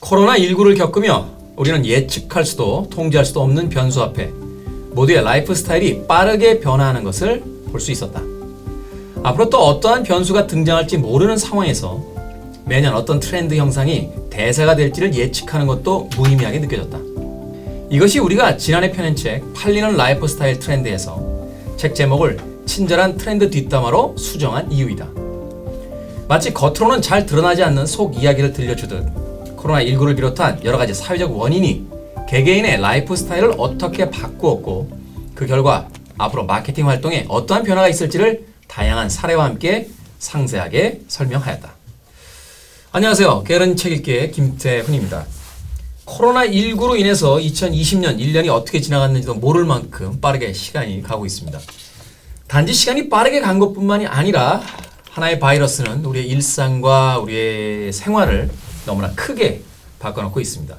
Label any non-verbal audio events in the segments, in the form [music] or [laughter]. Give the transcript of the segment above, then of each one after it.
코로나19를 겪으며 우리는 예측할 수도 통제할 수도 없는 변수 앞에 모두의 라이프 스타일이 빠르게 변화하는 것을 볼 수 있었다. 앞으로 또 어떠한 변수가 등장할지 모르는 상황에서 매년 어떤 트렌드 형상이 대세가 될지를 예측하는 것도 무의미하게 느껴졌다. 이것이 우리가 지난해 펴낸 책 팔리는 라이프 스타일 트렌드에서 책 제목을 친절한 트렌드 뒷담화로 수정한 이유이다. 마치 겉으로는 잘 드러나지 않는 속 이야기를 들려주듯 코로나19를 비롯한 여러 가지 사회적 원인이 개개인의 라이프 스타일을 어떻게 바꾸었고 그 결과 앞으로 마케팅 활동에 어떠한 변화가 있을지를 다양한 사례와 함께 상세하게 설명하였다. 안녕하세요. 게으른 책 읽기의 김태훈입니다. 코로나19로 인해서 2020년 1년이 어떻게 지나갔는지도 모를 만큼 빠르게 시간이 가고 있습니다. 단지 시간이 빠르게 간 것뿐만이 아니라 하나의 바이러스는 우리의 일상과 우리의 생활을 너무나 크게 바꿔놓고 있습니다.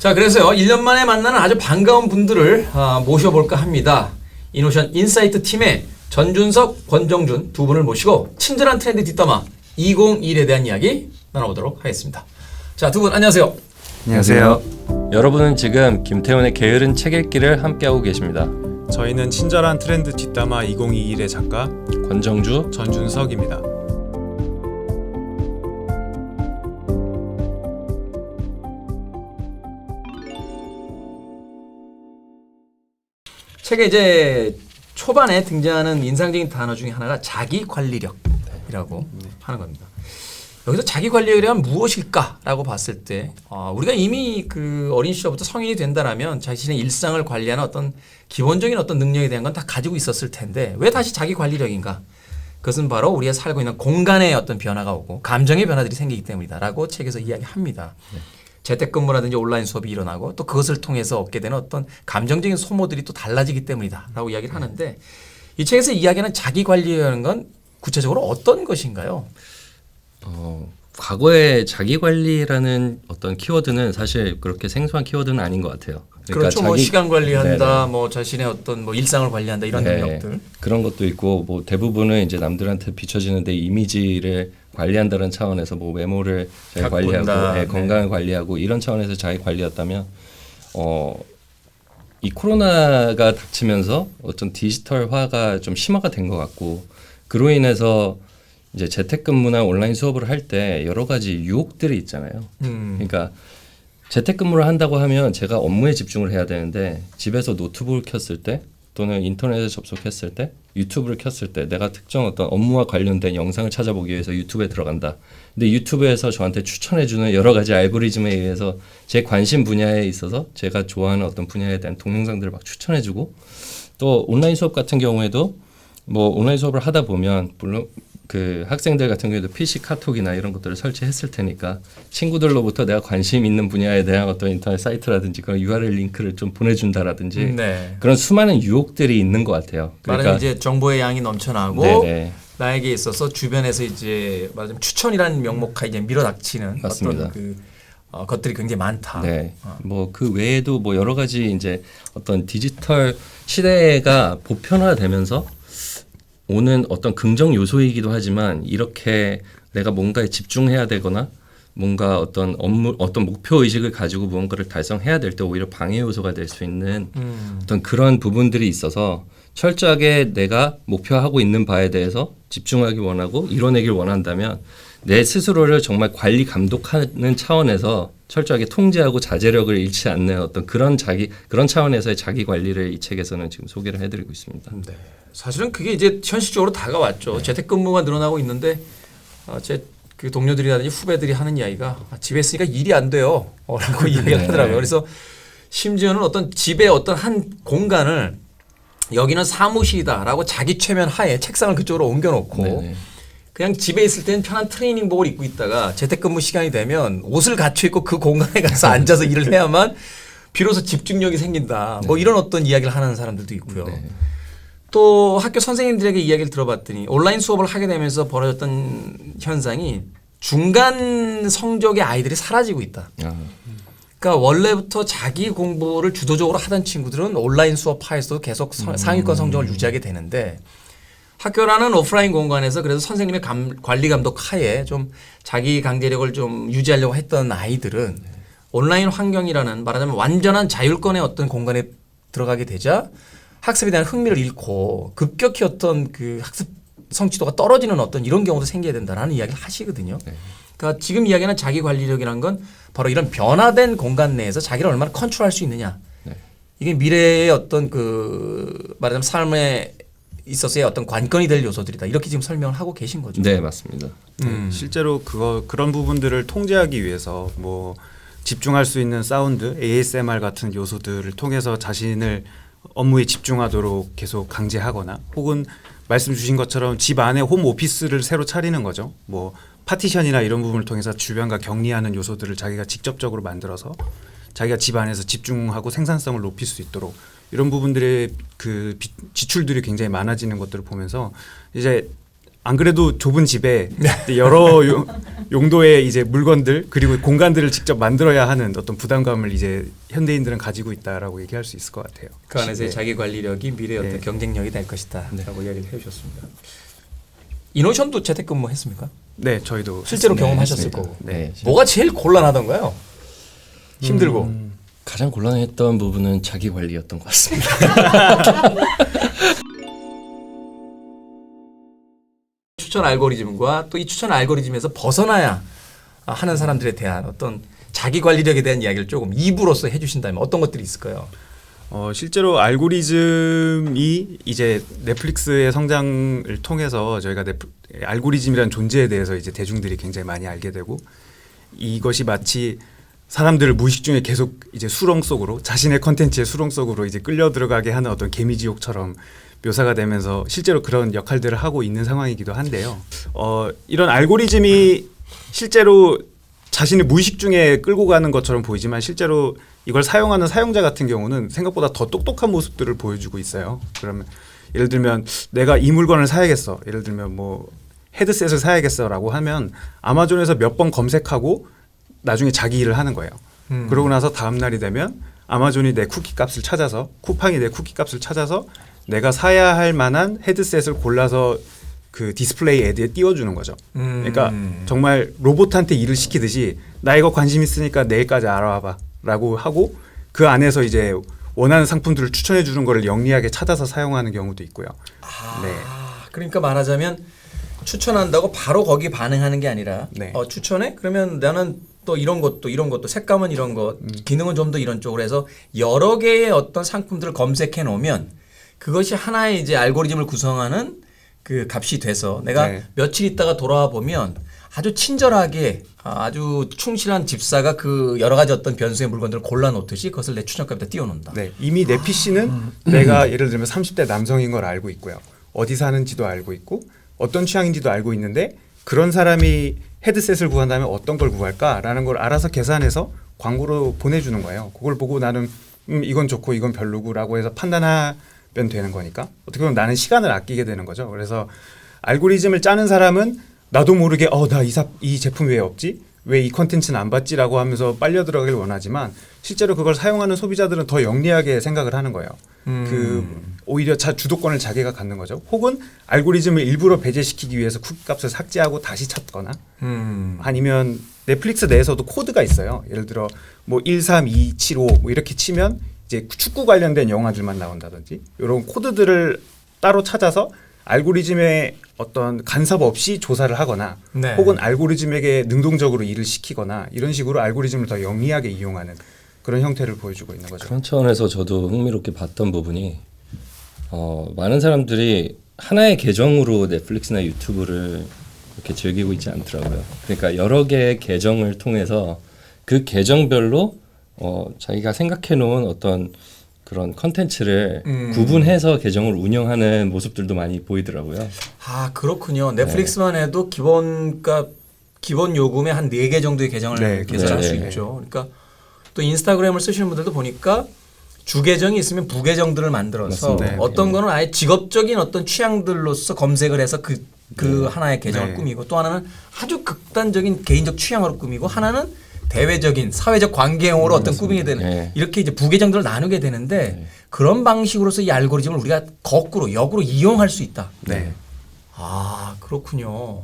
자, 그래서요, 1년 만에 만나는 아주 반가운 분들을 아, 모셔볼까 합니다. 이노션 인사이트 팀의 전준석, 권정준 두 분을 모시고 친절한 트렌드 뒷담화 2021에 대한 이야기 나눠보도록 하겠습니다. 자, 두 분 안녕하세요. 안녕하세요. 여러분은 지금 김태훈의 게으른 책 읽기를 함께하고 계십니다. 저희는 친절한 트렌드 뒷담화 2021의 작가 권정주 전준석입니다. 책에 이제 초반에 등장하는 인상적인 단어 중에 하나가 자기 관리력이라고 하는 겁니다. 여기서 자기 관리력이란 무엇일까라고 봤을 때 어, 우리가 이미 그 어린 시절부터 성인이 된다라면 자신의 일상을 관리하는 어떤 기본적인 어떤 능력에 대한 건 다 가지고 있었을 텐데 왜 다시 자기 관리력인가? 그것은 바로 우리가 살고 있는 공간의 어떤 변화가 오고 감정의 변화들이 생기기 때문이다라고 책에서 이야기합니다. 재택근무라든지 온라인 수업이 일어나고 또 그것을 통해서 얻게 되는 어떤 감정적인 소모들이 또 달라지기 때문이다라고 이야기를 하는데 이 책에서 이야기하는 자기 관리라는 건 구체적으로 어떤 것인가요? 어, 과거의 자기 관리라는 어떤 키워드는 사실 그렇게 생소한 키워드는 아닌 것 같아요. 그렇죠. 뭐 자기- 시간 관리한다, 네네. 뭐 자신의 어떤 뭐 일상을 관리한다 이런 네, 능력들. 그런 것도 있고 뭐 대부분은 이제 남들한테 비춰지는데 이미지를 관리한다는 차원에서 뭐 외모를 잘. 관리하고 네, 네. 건강을 관리하고 이런 차원에서 자기 관리였다면 어. 이 코로나가 닥치면서 어떤 디지털화가 좀 심화가 된 것 같고 그로 인해서 이제 재택근무나 온라인 수업을 할 때 여러 가지 유혹들이 있잖아요. 음. 그러니까 재택근무를 한다고 하면 제가 업무에 집중을 해야 되는데 집에서 노트북을 켰을 때 또는 인터넷에 접속했을 때 유튜브를 켰을 때 내가 특정 어떤 업무와 관련된 영상을 찾아보기 위해서 유튜브에 들어간다. 근데 유튜브에서 저한테 추천해주는 여러 가지 알고리즘에 의해서 제 관심 분야에 있어서 제가 좋아하는 어떤 분야에 대한 동영상들을 막 추천해주고 또 온라인 수업 같은 경우에도 뭐 온라인 수업을 하다 보면 물론 그 학생들 같은 경우에도 PC 카톡이나 이런 것들을 설치했을 테니까 친구들로부터 내가 관심 있는 분야에 대한 어떤 인터넷 사이트라든지 그런 URL 링크를 좀 보내준다라든지 네. 그런 수많은 유혹들이 있는 것 같아요. 말하자면 이제 정보의 양이 넘쳐나고 그러니까 네네 나에게 있어서 주변에서 이제 말하자면 추천이라는 명목하 이제 밀어닥치는 맞습니다. 어떤 그 어, 것들이 굉장히 많다. 네. 어. 뭐그 외에도 뭐 여러 가지 이제 어떤 디지털 시대가 보편화되면서 오는 어떤 긍정 요소이기도 하지만 이렇게 내가 뭔가에 집중해야 되거나 뭔가 어떤 업무 어떤 목표 의식을 가지고 무언가를 달성해야 될 때 오히려 방해 요소가 될 수 있는 음. 어떤 그런 부분들이 있어서 철저하게 내가 목표하고 있는 바에 대해서 집중하기 원하고 이뤄내길 원한다면 내 스스로를 정말 관리 감독하는 차원에서 철저하게 통제하고 자제력을 잃지 않는 어떤 그런 자기 그런 차원에서의 자기 관리를 이 책에서는 지금 소개를 해드리고 있습니다. 네. 사실은 그게 이제 현실적으로 다가왔죠. 재택근무가 늘어나고 있는데 어, 제그 동료들이라든지 후배들이 하는 이야기가 아, 집에 있으니까 일이 안 돼요. 어, 라고 [laughs] 이야기를 네. 하더라고요. 그래서 심지어는 어떤 집의 어떤 한 공간을 여기는 사무실이다라고 자기 최면 하에 책상을 그쪽으로 옮겨놓고 네네. 그냥 집에 있을 때는 편한 트레이닝복을 입고 있다가 재택근무 시간이 되면 옷을 갖춰 입고 그 공간에 가서 [laughs] 앉아서 일을 해야만 비로소 집중력이 생긴다. 뭐 이런 어떤 이야기를 하는 사람들도 있고요. 네. 또 학교 선생님들에게 이야기를 들어봤더니 온라인 수업을 하게 되면서 벌어졌던 현상이 중간 성적의 아이들이 사라지고 있다. 아, 그러니까 원래부터 자기 공부를 주도적으로 하던 친구들은 온라인 수업 하에서도 계속 서- 상위권 성적을 유지하게 되는데 학교라는 오프라인 공간에서 그래서 선생님의 감- 관리 감독 하에 좀 자기 강제력을 좀 유지하려고 했던 아이들은 온라인 환경이라는 말하자면 완전한 자율권의 어떤 공간에 들어가게 되자 학습에 대한 흥미를 잃고 급격히 어떤 그 학습 성취도가 떨어지는 어떤 이런 경우도 생겨야 된다라는 이야기를 하시거든요. 그러니까 지금 이야기하는 자기 관리력이라는 건 바로 이런 변화된 공간 내에서 자기를 얼마나 컨트롤할 수 있느냐. 이게 미래의 어떤 그 말하자면 삶에 있어서의 어떤 관건이 될 요소들이다. 이렇게 지금 설명을 하고 계신 거죠. 네 맞습니다. 음. 실제로 그거 그런 부분들을 통제하기 위해서 뭐 집중할 수 있는 사운드, ASMR 같은 요소들을 통해서 자신을 업무에 집중하도록 계속 강제하거나 혹은 말씀 주신 것처럼 집 안에 홈 오피스를 새로 차리는 거죠. 뭐 파티션이나 이런 부분을 통해서 주변과 격리하는 요소들을 자기가 직접적으로 만들어서 자기가 집 안에서 집중하고 생산성을 높일 수 있도록 이런 부분들의 그 비- 지출들이 굉장히 많아지는 것들을 보면서 이제 안 그래도 좁은 집에 여러 요- 용도의 이제 물건들 그리고 공간들을 직접 만들어야 하는 어떤 부담감을 이제 현대인들은 가지고 있다라고 얘기할 수 있을 것 같아요. 그 안에서의 네. 자기 관리력이 미래의 어떤 네. 경쟁력이 될 것이다라고 이야기를 해주셨습니다. 이노션도 재택근무 했습니까? 네, 저희도 실제로 했습니다. 경험하셨을 했습니다. 거고. 네. 뭐가 제일 곤란하던가요? 힘들고. 음, 가장 곤란했던 부분은 자기 관리였던 것 같습니다. [laughs] 추천 알고리즘과 또 이 추천 알고리즘에서 벗어나야 하는 사람들에 대한 어떤 자기 관리력에 대한 이야기를 조금 입으로서 해주신다면 어떤 것들이 있을까요? 어, 실제로 알고리즘이 이제 넷플릭스의 성장을 통해서 저희가 넷플, 알고리즘이라는 존재에 대해서 이제 대중들이 굉장히 많이 알게 되고 이것이 마치 사람들을 무의식 중에 계속 이제 수렁 속으로 자신의 컨텐츠의 수렁 속으로 이제 끌려 들어가게 하는 어떤 개미지옥처럼 묘사가 되면서 실제로 그런 역할들을 하고 있는 상황이기도 한데요. 어, 이런 알고리즘이 실제로 자신의 무의식 중에 끌고 가는 것처럼 보이지만 실제로 이걸 사용하는 사용자 같은 경우는 생각보다 더 똑똑한 모습들을 보여주고 있어요. 그러면 예를 들면 내가 이 물건을 사야겠어. 예를 들면 뭐 헤드셋을 사야겠어라고 하면 아마존에서 몇 번 검색하고 나중에 자기 일을 하는 거예요. 음. 그러고 나서 다음 날이 되면 아마존이 내 쿠키 값을 찾아서 쿠팡이 내 쿠키 값을 찾아서 내가 사야 할 만한 헤드셋을 골라서 그 디스플레이 애드에 띄워주는 거죠. 음. 그러니까 정말 로봇한테 일을 시키듯이 나 이거 관심 있으니까 내일까지 알아와봐라고 하고 그 안에서 이제 원하는 상품들을 추천해 주는 거를 영리하게 찾아서 사용하는 경우도 있고요. 네. 아, 그러니까 말하자면 추천한다고 바로 거기 반응하는 게 아니라 네. 어, 추천해? 그러면 나는 또 이런 것도 이런 것도 색감은 이런 것, 음. 기능은 좀 더 이런 쪽으로 해서 여러 개의 어떤 상품들을 검색해 놓으면 그것이 하나의 이제 알고리즘을 구성하는 그 값이 돼서 내가 네. 며칠 있다가 돌아와 보면 아주 친절하게 아, 아주 충실한 집사가 그 여러 가지 어떤 변수의 물건들을 골라 놓듯이 그것을 내 추천값에다 띄워 놓는다. 네. 이미 내 PC는 내가 예를 들면 30대 남성인 걸 알고 있고요. 어디 사는지도 알고 있고 어떤 취향인지도 알고 있는데 그런 사람이 헤드셋을 구한다면 어떤 걸 구할까라는 걸 알아서 계산해서 광고로 보내주는 거예요. 그걸 보고 나는 음, 이건 좋고 이건 별로고라고 해서 판단하면 되는 거니까 어떻게 보면 나는 시간을 아끼게 되는 거죠. 그래서 알고리즘을 짜는 사람은 나도 모르게 어나이 이 제품 왜 없지? 왜 이 컨텐츠는 안 받지라고 하면서 빨려 들어가길 원하지만 실제로 그걸 사용하는 소비자들은 더 영리하게 생각을 하는 거예요. 음. 그 오히려 자 주도권을 자기가 갖는 거죠. 혹은 알고리즘을 일부러 배제시키기 위해서 쿠키값을 삭제하고 다시 찾거나 음. 아니면 넷플릭스 내에서도 코드가 있어요. 예를 들어 뭐 13275 뭐 이렇게 치면 이제 축구 관련된 영화들만 나온다든지 이런 코드들을 따로 찾아서 알고리즘의 어떤 간섭 없이 조사를 하거나 네. 혹은 알고리즘에게 능동적으로 일을 시키거나 이런 식으로 알고리즘을 더 영리하게 이용하는 그런 형태를 보여주고 있는 거죠. 그런 차원에서 저도 흥미롭게 봤던 부분이 어, 많은 사람들이 하나의 계정으로 넷플릭스나 유튜브를 이렇게 즐기고 있지 않더라고요. 그러니까 여러 개의 계정을 통해서 그 계정별로 어, 자기가 생각해 놓은 어떤 그런 컨텐츠를 음. 구분해서 계정을 운영하는 모습들도 많이 보이더라고요. 아 그렇군요. 넷플릭스만 해도 기본값 기본 요금의 한 네 개 정도의 계정을 네, 개설할 네, 수 네. 있죠. 그러니까 또 인스타그램을 쓰시는 분들도 보니까 주 계정이 있으면 부계정들을 만들어서 맞습니다. 네, 어떤 네. 거는 아예 직업적인 어떤 취향들로서 검색을 해서 그, 그 하나의 계정을 네. 꾸미고 또 하나는 아주 극단적인 개인적 취향으로 꾸미고 하나는 대외적인 사회적 관계용으로 어떤 꾸미게 되는 네. 이렇게 이제 부계정들을 나누게 되는데 그런 방식으로서 이 알고리즘을 우리가 거꾸로 역으로 이용할 수 있다. 네. 아 그렇군요.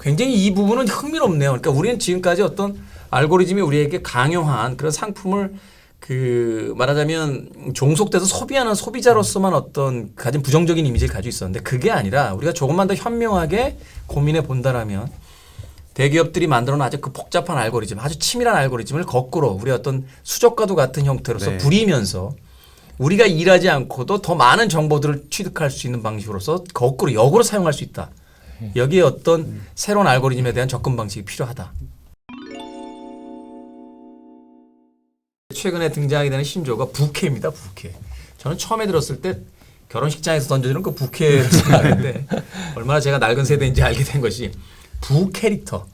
굉장히 이 부분은 흥미롭네요. 그러니까 우리는 지금까지 어떤 알고리즘이 우리에게 강요한 그런 상품을 그 말하자면 종속돼서 소비하는 소비자로서만 어떤 가진 부정적인 이미지를 가지고 있었는데 그게 아니라 우리가 조금만 더 현명하게 고민해 본다라면 대기업들이 만들어 놓은 아주 그 복잡한 알고리즘, 아주 치밀한 알고리즘을 거꾸로 우리 어떤 수족과도 같은 형태로서 네. 부리면서 우리가 일하지 않고도 더 많은 정보들을 취득할 수 있는 방식으로서 거꾸로 역으로 사용할 수 있다. 여기에 어떤 새로운 알고리즘에 대한 접근 방식이 필요하다. 최근에 등장하게 되는 신조가 부캐입니다. 부캐. 저는 처음에 들었을 때 결혼식장에서 던져주는 그 부캐를 생각했는데 얼마나 제가 낡은 세대인지 알게 된 것이 부 캐릭터.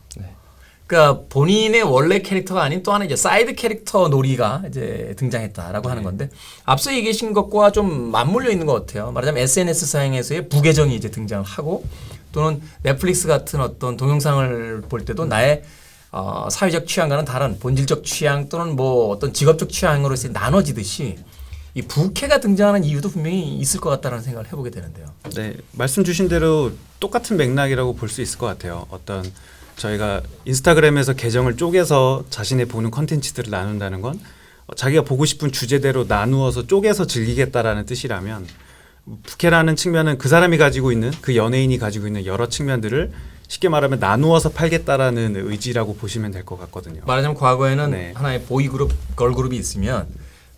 그러니까 본인의 원래 캐릭터가 아닌 또 하나 이제 사이드 캐릭터 놀이가 이제 등장했다라고 하는 건데 앞서 얘기하신 것과 좀 맞물려 있는 것 같아요. 말하자면 SNS 사용에서의 부계정이 이제 등장을 하고 또는 넷플릭스 같은 어떤 동영상을 볼 때도 나의 어, 사회적 취향과는 다른 본질적 취향 또는 뭐 어떤 직업적 취향으로 해서 나눠지듯이 이 부캐가 등장하는 이유도 분명히 있을 것 같다는 생각을 해보게 되는데요. 네, 말씀 주신 대로 똑같은 맥락이라고 볼 수 있을 것 같아요. 어떤 저희가 인스타그램에서 계정을 쪼개서 자신의 보는 컨텐츠들을 나눈다는 건 어, 자기가 보고 싶은 주제대로 나누어서 쪼개서 즐기겠다라는 뜻이라면 부캐라는 측면은 그 사람이 가지고 있는 그 연예인이 가지고 있는 여러 측면들을 쉽게 말하면 나누어서 팔겠다라는 의지라고 보시면 될 것 같거든요. 말하자면 과거에는 네. 하나의 보이 그룹, 걸 그룹이 있으면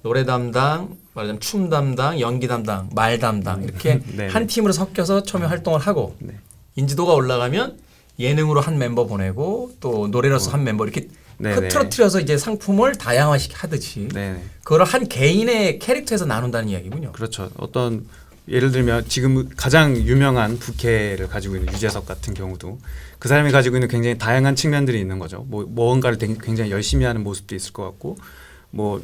노래 담당, 말하자면 춤 담당, 연기 담당, 말 담당 이렇게 [laughs] 네, 한 네. 팀으로 섞여서 처음에 활동을 하고 네. 인지도가 올라가면 예능으로 한 멤버 보내고 또 노래로서 한 멤버 이렇게 네, 흐트러트려서 이제 상품을 다양화시 하듯이 네. 그걸 한 개인의 캐릭터에서 나눈다는 이야기군요. 그렇죠. 어떤 예를 들면 지금 가장 유명한 부캐를 가지고 있는 유재석 같은 경우도 그 사람이 가지고 있는 굉장히 다양한 측면들이 있는 거죠. 뭐 되게- 굉장히 열심히 하는 모습도 있을 것 같고 뭐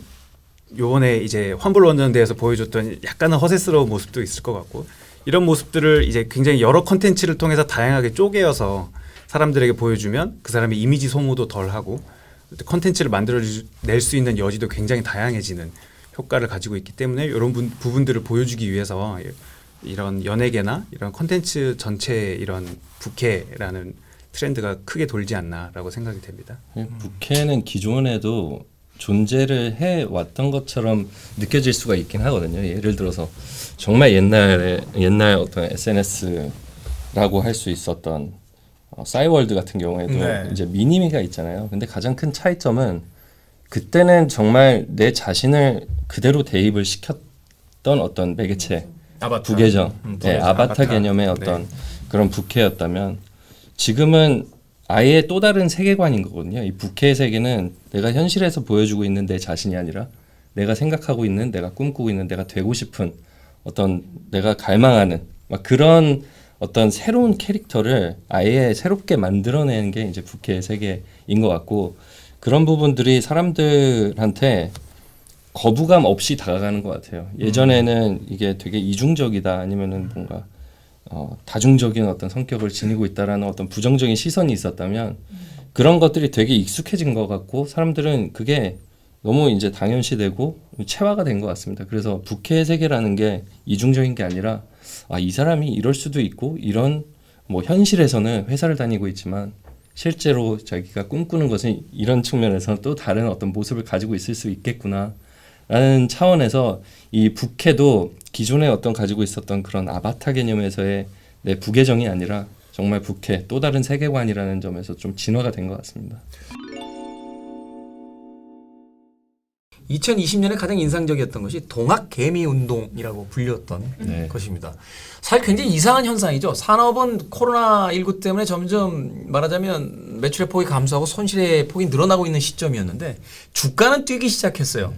요번에 이제 환불원전대에서 보여줬던 약간은 허세스러운 모습도 있을 것 같고 이런 모습들을 이제 굉장히 여러 컨텐츠를 통해서 다양하게 쪼개어서 사람들에게 보여주면 그 사람의 이미지 소모도 덜하고 컨텐츠를 만들어낼 수 있는 여지도 굉장히 다양해지는 효과를 가지고 있기 때문에 이런 분- 부분들을 보여주기 위해서 이런 연예계나 이런 컨텐츠 전체에 이런 부캐라는 트렌드가 크게 돌지 않나라고 생각이 됩니다. 부캐는 기존에도 존재를 해 왔던 것처럼 느껴질 수가 있긴 하거든요. 예를 들어서 정말 옛날에 옛날 어떤 SNS라고 할 수 있었던 어, 싸이월드 같은 경우에도 네. 이제 미니미가 있잖아요. 근데 가장 큰 차이점은 그때는 정말 내 자신을 그대로 대입을 시켰던 어떤 매개체 아바타. 부계정, 음, 네, 부계정. 아바타, 아바타. 개념의 어떤 그런 부캐였다면 지금은 아예 또 다른 세계관인 거거든요. 이 부캐의 세계는 내가 현실에서 보여주고 있는 내 자신이 아니라 내가 생각하고 있는, 내가 꿈꾸고 있는, 내가 되고 싶은 어떤 내가 갈망하는 막 그런 어떤 새로운 캐릭터를 아예 새롭게 만들어내는 게 이제 부캐의 세계인 것 같고 그런 부분들이 사람들한테 거부감 없이 다가가는 것 같아요. 예전에는 이게 되게 이중적이다 아니면은 뭔가 어, 다중적인 어떤 성격을 지니고 있다라는 어떤 부정적인 시선이 있었다면 그런 것들이 되게 익숙해진 것 같고 사람들은 그게 너무 이제 당연시되고 체화가 된 것 같습니다. 그래서 부캐의 세계라는 게 이중적인 게 아니라 아, 이 사람이 이럴 수도 있고 이런 뭐 현실에서는 회사를 다니고 있지만 실제로 자기가 꿈꾸는 것은 이런 측면에서 또 다른 어떤 모습을 가지고 있을 수 있겠구나. 라는 차원에서 이 부캐도 기존에 어떤 가지고 있었던 그런 아바타 개념에서의 내 부계정이 아니라 정말 부캐 또 다른 세계관이라는 점에서 좀 진화가 된 것 같습니다. 2020년에 가장 인상적이었던 것이 동학 개미 운동이라고 불렸던 네. 것입니다. 사실 굉장히 이상한 현상이죠. 산업은 코로나 19 때문에 점점 말하자면 매출의 폭이 감소하고 손실의 폭이 늘어나고 있는 시점이었는데 주가는 뛰기 시작했어요.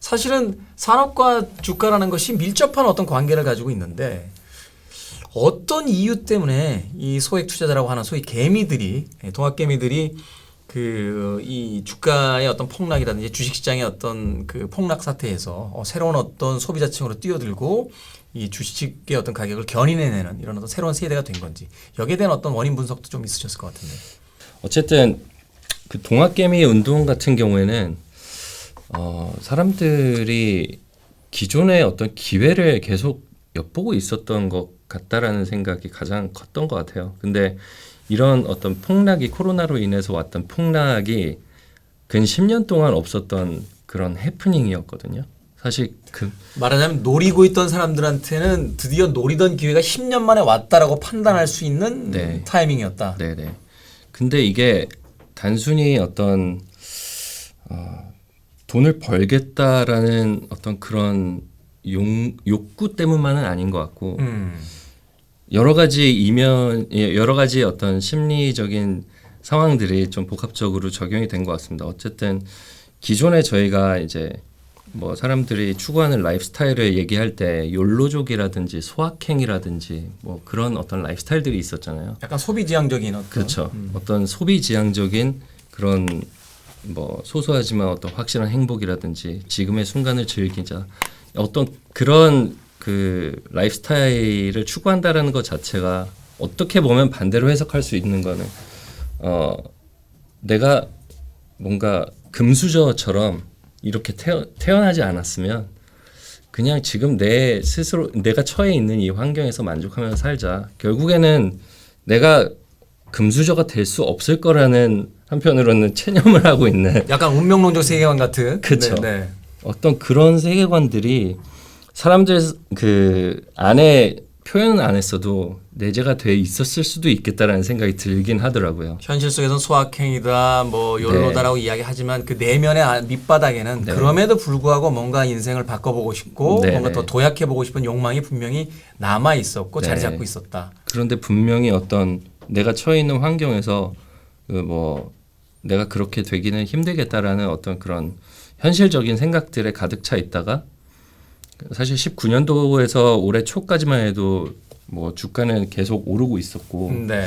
사실은 산업과 주가라는 것이 밀접한 어떤 관계를 가지고 있는데 어떤 이유 때문에 이 소액 투자자라고 하는 소위 개미들이 예, 동학 개미들이 그 이 주가의 어떤 폭락이라든지 주식시장의 어떤 그 폭락 사태에서 어, 새로운 어떤 소비자층으로 뛰어들고 이 주식의 어떤 가격을 견인해내는 이런 어떤 새로운 세대가 된 건지 여기에 대한 어떤 원인 분석도 좀 있으셨을 것 같은데. 어쨌든 그 동학개미 운동 같은 경우에는 어, 사람들이 기존의 어떤 기회를 계속 엿보고 있었던 것 같다라는 생각이 가장 컸던 것 같아요. 근데 이런 어떤 폭락이 코로나로 인해서 왔던 폭락이 근 10년 동안 없었던 그런 해프닝이었거든요. 사실 그 말하자면 노리고 있던 사람들한테는 드디어 노리던 기회가 10년 만에 왔다라고 판단할 수 있는 네. 타이밍이었다. 네 네. 근데 이게 단순히 어떤 어, 돈을 벌겠다라는 어떤 그런 용, 욕구 때문만은 아닌 것 같고 음. 여러 가지 이면 예, 여러 가지 어떤 심리적인 상황들이 좀 복합적으로 적용이 된 것 같습니다. 어쨌든 기존에 저희가 이제 뭐 사람들이 추구하는 라이프 스타일을 얘기할 때 욜로족이라든지 소확행이라든지 뭐 그런 어떤 라이프 스타일들이 있었잖아요. 약간 소비지향적인 어떤 그렇죠. 어떤 소비지향적인 그런 뭐 소소하지만 어떤 확실한 행복이라든지 지금의 순간을 즐기자 어떤 그런 그 라이프 스타일을 추구한다라는 것 자체가 어떻게 보면 반대로 해석할 수 있는 거는 어 내가 뭔가 금수저처럼 이렇게 태어, 태어나지 않았으면 그냥 지금 내 스스로 내가 처해 있는 이 환경에서 만족하면서 살자. 결국에는 내가 금수저가 될 수 없을 거라는 한편으로는 체념을 하고 있는 약간 운명론적 세계관 같은 네. 어떤 그런 세계관들이 사람들 그 안에 표현은 안 했어도 내재가 돼 있었을 수도 있겠다라는 생각이 들긴 하더라고요. 현실 속에서는 소확행이다, 뭐 욜로다라고 이야기하지만 그 내면의 아- 밑바닥에는 네. 그럼에도 불구하고 뭔가 인생을 바꿔보고 싶고 네, 뭔가 네. 더 도약해보고 싶은 욕망이 분명히 남아 있었고 자리 네. 잡고 있었다. 그런데 분명히 어떤 내가 처해 있는 환경에서 그 뭐 내가 그렇게 되기는 힘들겠다라는 어떤 그런 현실적인 생각들에 가득 차 있다가 사실 19년도에서 올해 초까지만 해도 뭐 주가는 계속 오르고 있었고 네.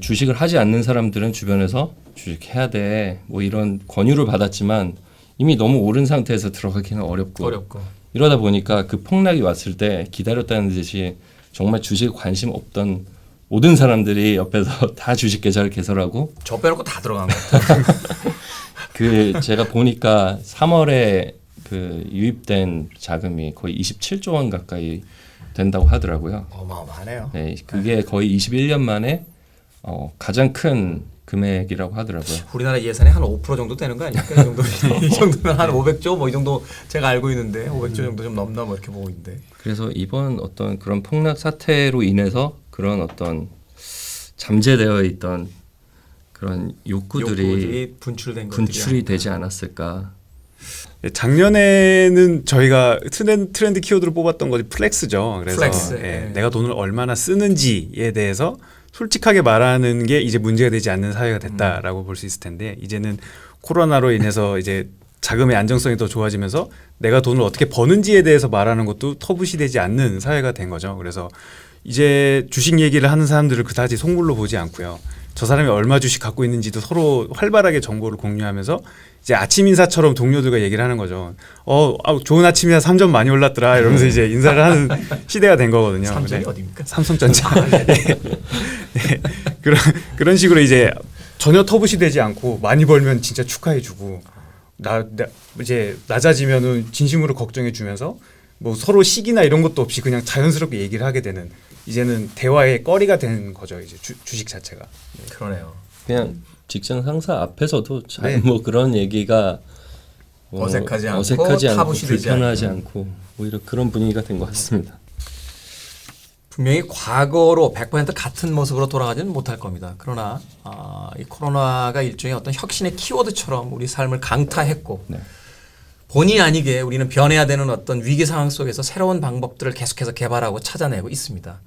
주식을 하지 않는 사람들은 주변에서 주식해야 돼 뭐 이런 권유를 받았지만 이미 너무 오른 상태에서 들어가기는 어렵고 어렵고. 이러다 보니까 그 폭락이 왔을 때 기다렸다는 듯이 정말 주식에 관심 없던 모든 사람들이 옆에서 [laughs] 다 주식 계좌를 개설하고 저 빼놓고 다 들어간 것 같아요. [laughs] 그 제가 보니까 3월에 그 유입된 자금이 거의 27조 원 가까이 된다고 하더라고요. 어마어마하네요. 네, 그게 거의 21년 만에 어, 가장 큰 금액이라고 하더라고요. 우리나라 예산의 한 5% 정도 되는 거 아닙니까? 이 정도 이 정도면 한 500조 뭐 이 정도 제가 알고 있는데 500조 정도 좀 넘나 뭐 이렇게 보고 있는데. 그래서 이번 어떤 그런 폭락 사태로 인해서 그런 어떤 잠재되어 있던 그런 욕구들이, 욕구들이 분출된 것들이 분출이 되지 않았을까. 예, 작년에는 저희가 트렌드, 트렌드 키워드로 뽑았던 것이 플렉스죠. 그래서 플렉스, 예, 예. 내가 돈을 얼마나 쓰는지에 대해서 솔직하게 말하는 게 이제 문제가 되지 않는 사회가 됐다라고 볼수 있을 텐데 이제는 코로나로 인해서 [laughs] 이제 자금의 안정성이 더 좋아지면서 내가 돈을 어떻게 버는지에 대해서 말하는 것도 터부시되지 않는 사회가 된 거죠. 그래서 이제 주식 얘기를 하는 사람들을 그다지 속물로 보지 않고요. 저 사람이 얼마 주식 갖고 있는지도 서로 활발하게 정보를 공유하면서 이제 아침 인사처럼 동료들과 얘기를 하는 거죠. 어, 아, 좋은 아침이야. 3점 많이 올랐더라. 이러면서 이제 인사를 하는 [laughs] 시대가 된 거거든요. 삼성이 네. 어디입니까? 삼성전자. [laughs] [laughs] 네. 네. 그런 그런 식으로 이제 전혀 터부시 되지 않고 많이 벌면 진짜 축하해주고 나, 나 이제 낮아지면은 진심으로 걱정해주면서 뭐 서로 시기나 이런 것도 없이 그냥 자연스럽게 얘기를 하게 되는 이제는 대화의 거리가 된 거죠. 이제 주, 주식 자체가. 그러네요. 그냥 직장 상사 앞에서도 잘 네. 뭐 그런 얘기가 뭐 어색하지 않고 어색하지 않고 불편하지 않고. 않고 오히려 그런 분위기가 된 것 같습니다. 분명히 과거로 100% 같은 모습으로 돌아가지는 못할 겁니다. 그러나 아, 이 코로나가 일종의 어떤 혁신의 키워드처럼 우리 삶을 강타했고 네. 본의 아니게 우리는 변해야 되는 어떤 위기 상황 속에서 새로운 방법들을 계속해서 개발하고 찾아내고 있습니다.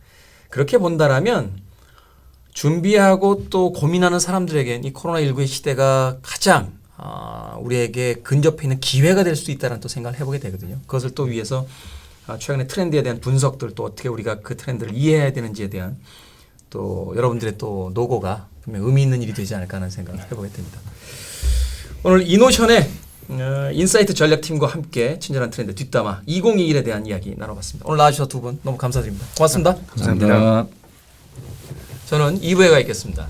그렇게 본다라면 준비하고 또 고민하는 사람들에겐 이 코로나19의 시대가 가장 아, 우리에게 근접해 있는 기회가 될 수도 있다는 또 생각을 해보게 되거든요. 그것을 또 위해서 아, 최근의 트렌드에 대한 분석들 또 어떻게 우리가 그 트렌드를 이해해야 되는지에 대한 또 여러분들의 또 노고가 분명 의미 있는 일이 되지 않을까 하는 생각을 해보게 됩니다. 오늘 이노션의 어, 인사이트 전략팀과 함께 친절한 트렌드 뒷담화 2021에 대한 이야기 나눠봤습니다. 오늘 나와주셔서 두 분 너무 감사드립니다. 고맙습니다. 감사합니다. 저는 2부에 가 있겠습니다.